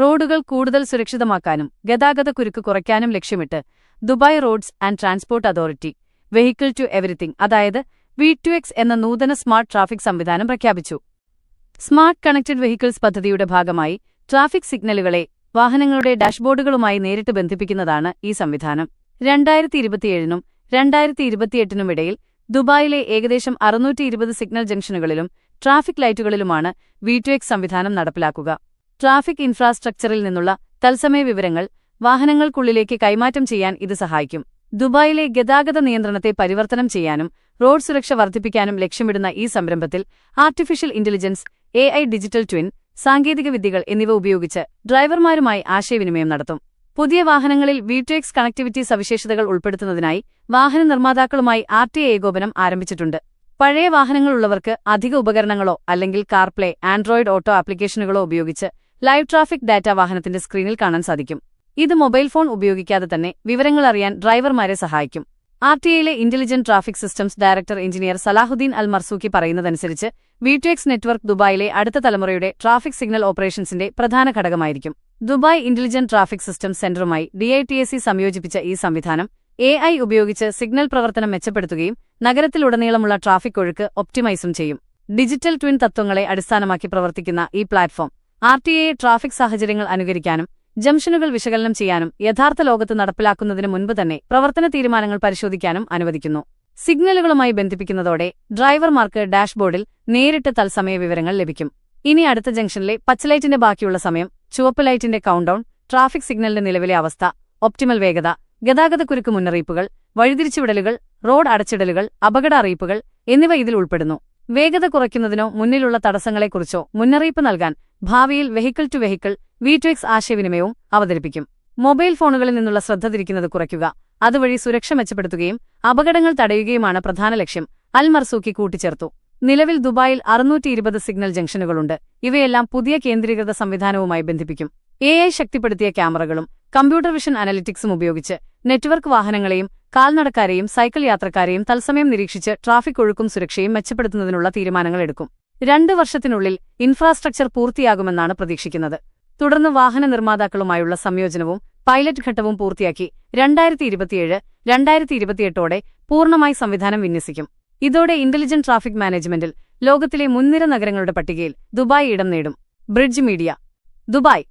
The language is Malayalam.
റോഡുകൾ കൂടുതൽ സുരക്ഷിതമാക്കാനും ഗതാഗത കുരുക്ക് കുറയ്ക്കാനും ലക്ഷ്യമിട്ട് Dubai roads and transport authority vehicle to everything അതായത് വി ടു എക്സ് എന്ന നൂതന സ്മാർട്ട് ട്രാഫിക് സംവിധാനം പ്രഖ്യാപിച്ചു. സ്മാർട്ട് കണക്റ്റഡ് വെഹിക്കിൾസ് പദ്ധതിയുടെ ഭാഗമായി ട്രാഫിക് സിഗ്നലുകളെ വാഹനങ്ങളുടെ ഡാഷ്ബോർഡുകളുമായി നേരിട്ട് ബന്ധിപ്പിക്കുന്നതാണ് ഈ സംവിധാനം. രണ്ടായിരത്തി ഇരുപത്തിയേഴിനും രണ്ടായിരത്തി ഇരുപത്തിയെട്ടിനും ഇടയിൽ ദുബായിലെ ഏകദേശം അറുന്നൂറ്റി സിഗ്നൽ ജംഗ്ഷനുകളിലും ട്രാഫിക് ലൈറ്റുകളിലുമാണ് വി ടു എക്സ് സംവിധാനം നടപ്പിലാക്കുക. ട്രാഫിക് ഇൻഫ്രാസ്ട്രക്ചറിൽ നിന്നുള്ള തത്സമയ വിവരങ്ങൾ വാഹനങ്ങൾക്കുള്ളിലേക്ക് കൈമാറ്റം ചെയ്യാൻ ഇത് സഹായിക്കും. ദുബായിലെ ഗതാഗത നിയന്ത്രണത്തെ പരിവർത്തനം ചെയ്യാനും റോഡ് സുരക്ഷ വർദ്ധിപ്പിക്കാനും ലക്ഷ്യമിടുന്ന ഈ സംരംഭത്തിൽ artificial intelligence a digital twin സാങ്കേതികവിദ്യകൾ എന്നിവ ഉപയോഗിച്ച് ഡ്രൈവർമാരുമായി ആശയവിനിമയം നടത്തും. പുതിയ വാഹനങ്ങളിൽ വിട്രേക്സ് കണക്ടിവിറ്റി സവിശേഷതകൾ ഉൾപ്പെടുത്തുന്നതിനായി വാഹന നിർമ്മാതാക്കളുമായി ആർ ടി ഏകോപനം ആരംഭിച്ചിട്ടുണ്ട്. പഴയ വാഹനങ്ങളുള്ളവർക്ക് അധിക ഉപകരണങ്ങളോ അല്ലെങ്കിൽ കാർപ്ലേ ആൻഡ്രോയിഡ് ഓട്ടോ ആപ്ലിക്കേഷനുകളോ ഉപയോഗിച്ച് ലൈവ് ട്രാഫിക് ഡാറ്റ വാഹനത്തിന്റെ സ്ക്രീനിൽ കാണാൻ സാധിക്കും. ഇത് മൊബൈൽ ഫോൺ ഉപയോഗിക്കാതെ തന്നെ വിവരങ്ങൾ അറിയാൻ ഡ്രൈവർമാരെ സഹായിക്കും. R T ഐയിലെ intelligent traffic systems director engineer Salahuddin Al Marzouqi പറയുന്നതനുസരിച്ച് വിടിഎക്സ് നെറ്റ്വർക്ക് ദുബായിലെ അടുത്ത തലമുറയുടെ ട്രാഫിക് സിഗ്നൽ ഓപ്പറേഷൻസിന്റെ പ്രധാന ഘടകമായിരിക്കും. ദുബായ് ഇന്റലിജന്റ് ട്രാഫിക് സിസ്റ്റം സെന്ററുമായി ഡിഐടിഎസി സംയോജിപ്പിച്ച ഈ സംവിധാനം എ ഐ ഉപയോഗിച്ച് സിഗ്നൽ പ്രവർത്തനം മെച്ചപ്പെടുത്തുകയും നഗരത്തിലുടനീളമുള്ള ട്രാഫിക് ഒഴുക്ക് ഒപ്റ്റിമൈസും ചെയ്യും. ഡിജിറ്റൽ ട്വിൻ തത്വങ്ങളെ അടിസ്ഥാനമാക്കി പ്രവർത്തിക്കുന്ന ഈ പ്ലാറ്റ്ഫോം ആർ ടി ട്രാഫിക് സാഹചര്യങ്ങൾ അനുകരിക്കാനും ജംഗ്ഷനുകൾ വിശകലനം ചെയ്യാനും യഥാർത്ഥ ലോകത്ത് നടപ്പിലാക്കുന്നതിന് മുൻപ് തന്നെ പ്രവർത്തന തീരുമാനങ്ങൾ പരിശോധിക്കാനും അനുവദിക്കുന്നു. സിഗ്നലുകളുമായി ബന്ധിപ്പിക്കുന്നതോടെ ഡ്രൈവർമാർക്ക് ഡാഷ്ബോർഡിൽ നേരിട്ട് തത്സമയ വിവരങ്ങൾ ലഭിക്കും. ഇനി അടുത്ത ജംഗ്ഷനിലെ പച്ചലൈറ്റിന്റെ ബാക്കിയുള്ള സമയം ചുവപ്പ് ലൈറ്റിന്റെ കൗണ്ട്ഡൌൺ ട്രാഫിക് സിഗ്നലിന്റെ നിലവിലെ അവസ്ഥ ഒപ്റ്റിമൽ വേഗത ഗതാഗതക്കുരുക്ക് മുന്നറിയിപ്പുകൾ വഴിതിരിച്ചുവിടലുകൾ റോഡ് അടച്ചിടലുകൾ അപകട അറിയിപ്പുകൾ എന്നിവ ഇതിൽ ഉൾപ്പെടുന്നു. വേഗത കുറയ്ക്കുന്നതിനോ മുന്നിലുള്ള തടസ്സങ്ങളെക്കുറിച്ചോ മുന്നറിയിപ്പ് നൽകാൻ ഭാവിയിൽ വെഹിക്കിൾ ടു വെഹിക്കിൾ വിടുഎക്സ് ആശയവിനിമയവും അവതരിപ്പിക്കും. മൊബൈൽ ഫോണുകളിൽ നിന്നുള്ള ശ്രദ്ധ തിരിക്കുന്നത് കുറയ്ക്കുക അതുവഴി സുരക്ഷ മെച്ചപ്പെടുത്തുകയും അപകടങ്ങൾ തടയുകയുമാണ് പ്രധാന ലക്ഷ്യം അൽ മർസൂക്കി കൂട്ടിച്ചേർത്തു. നിലവിൽ ദുബായിൽ അറുന്നൂറ്റി ഇരുപത് സിഗ്നൽ ജംഗ്ഷനുകളുണ്ട് ഇവയെല്ലാം പുതിയ കേന്ദ്രീകൃത സംവിധാനവുമായി ബന്ധിപ്പിക്കും. എ ഐ ശക്തിപ്പെടുത്തിയ ക്യാമറകളും കമ്പ്യൂട്ടർ വിഷൻ അനലിറ്റിക്സും ഉപയോഗിച്ച് നെറ്റ്വർക്ക് വാഹനങ്ങളെയും കാൽനടക്കാരെയും സൈക്കിൾ യാത്രക്കാരെയും തത്സമയം നിരീക്ഷിച്ച് ട്രാഫിക് ഒഴുക്കും സുരക്ഷയും മെച്ചപ്പെടുത്തുന്നതിനുള്ള തീരുമാനങ്ങൾ എടുക്കും. രണ്ട് വർഷത്തിനുള്ളിൽ ഇൻഫ്രാസ്ട്രക്ചർ പൂർത്തിയാകുമെന്നാണ് പ്രതീക്ഷിക്കുന്നത്. തുടർന്ന് വാഹന നിർമ്മാതാക്കളുമായുള്ള സംയോജനവും പൈലറ്റ് ഘട്ടവും പൂർത്തിയാക്കി രണ്ടായിരത്തി ഇരുപത്തിയേഴ് രണ്ടായിരത്തി ഇരുപത്തിയെട്ടോടെ പൂർണമായി സംവിധാനം വിന്യസിക്കും. ഇതോടെ ഇന്റലിജന്റ് ട്രാഫിക് മാനേജ്മെന്റിൽ ലോകത്തിലെ മുൻനിര നഗരങ്ങളുടെ പട്ടികയിൽ ദുബായ് ഇടം നേടും. Bridge media. ദുബായ്.